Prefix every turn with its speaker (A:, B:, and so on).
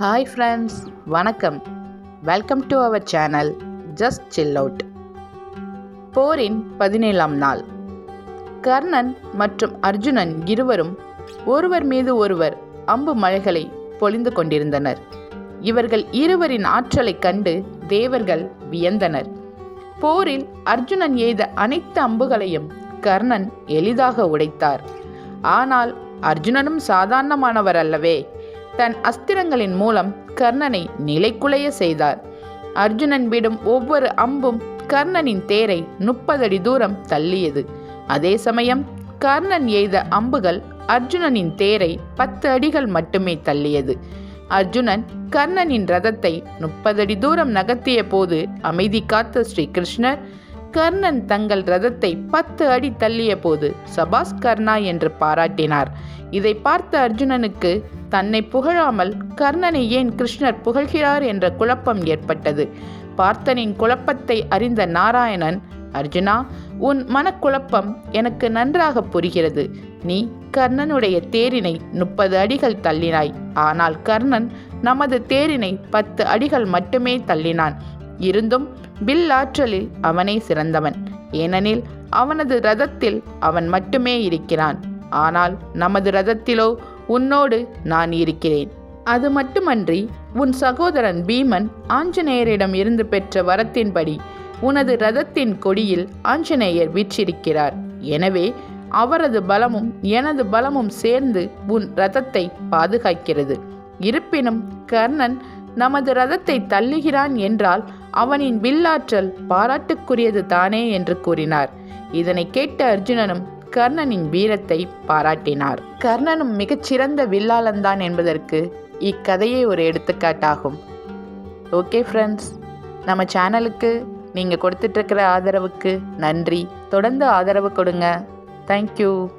A: Hi friends வணக்கம். Welcome to our channel just chill out போரின் பதினேழாம் நாள். கர்ணன் மற்றும் அர்ஜுனன் இருவரும் ஒருவர் மீது ஒருவர் அம்பு மழைகளை பொழிந்து கொண்டிருந்தனர். இவர்கள் இருவரின் ஆற்றலைக் கண்டு தேவர்கள் வியந்தனர். போரில் அர்ஜுனன் எய்த அனைத்து அம்புகளையும் கர்ணன் எளிதாக உடைத்தார். ஆனால் அர்ஜுனனும் சாதாரணமானவர் அல்லவே தன் அஸ்திரங்களின் மூலம் கர்ணனை நிலைக்குலைய செய்தார். அர்ஜுனன் விடும் ஒவ்வொரு அம்பும் கர்ணனின் தேரை முப்பதடி தூரம் தள்ளியது. அதே சமயம் கர்ணன் எய்த அம்புகள் அர்ஜுனனின் தேரை பத்து அடிகள் மட்டுமே தள்ளியது. அர்ஜுனன் கர்ணனின் ரதத்தை முப்பதடி தூரம் நகர்த்திய போது அமைதி காத்த ஸ்ரீகிருஷ்ணர் கர்ணன் தங்கள் ரதத்தை பத்து அடி தள்ளிய போது சபாஸ் கர்ணா என்று பாராட்டினார். இதை பார்த்த அர்ஜுனனுக்கு தன்னை புகழாமல் கர்ணனை ஏன் கிருஷ்ணர் புகழ்கிறார் என்ற குழப்பம் ஏற்பட்டது. பார்த்தனின் குழப்பத்தை அறிந்த நாராயணன் அர்ஜுனா உன் மனக்குழப்பம் எனக்கு நன்றாக புரிகிறது. நீ கர்ணனுடைய தேரினை முப்பது அடிகள் தள்ளினாய். ஆனால் கர்ணன் நமது தேரினை பத்து அடிகள் மட்டுமே தள்ளினான். இருந்தும் வில் ஆற்றலில் அவனே சிறந்தவன். ஏனெனில் அவனது ரதத்தில் அவன் மட்டுமே இருக்கிறான். ஆனால் நமது ரதத்திலோ உன்னோடு நான் இருக்கிறேன். அது மட்டுமன்றி உன் சகோதரன் பீமன் ஆஞ்சநேயரிடம் இருந்து பெற்ற வரத்தின்படி உனது ரதத்தின் கொடியில் ஆஞ்சநேயர் வீற்றிருக்கிறார். எனவே அவரது பலமும் எனது பலமும் சேர்ந்து உன் ரதத்தை பாதுகாக்கிறது. இருப்பினும் கர்ணன் நமது ரதத்தை தள்ளுகிறான் என்றால் அவனின் வில்லாற்றல் பாராட்டுக்குரியது தானே என்று கூறினார். இதனை கேட்ட அர்ஜுனனும் கர்ணனின் வீரத்தை பாராட்டினார். கர்ணனும் மிகச்சிறந்த வில்லாளன்தான் என்பதற்கு இக்கதையே ஒரு எடுத்துக்காட்டாகும். ஓகே ஃப்ரெண்ட்ஸ் நம்ம சேனலுக்கு நீங்கள் கொடுத்துட்ருக்கிற ஆதரவுக்கு நன்றி. தொடர்ந்து ஆதரவு கொடுங்க. தேங்க்யூ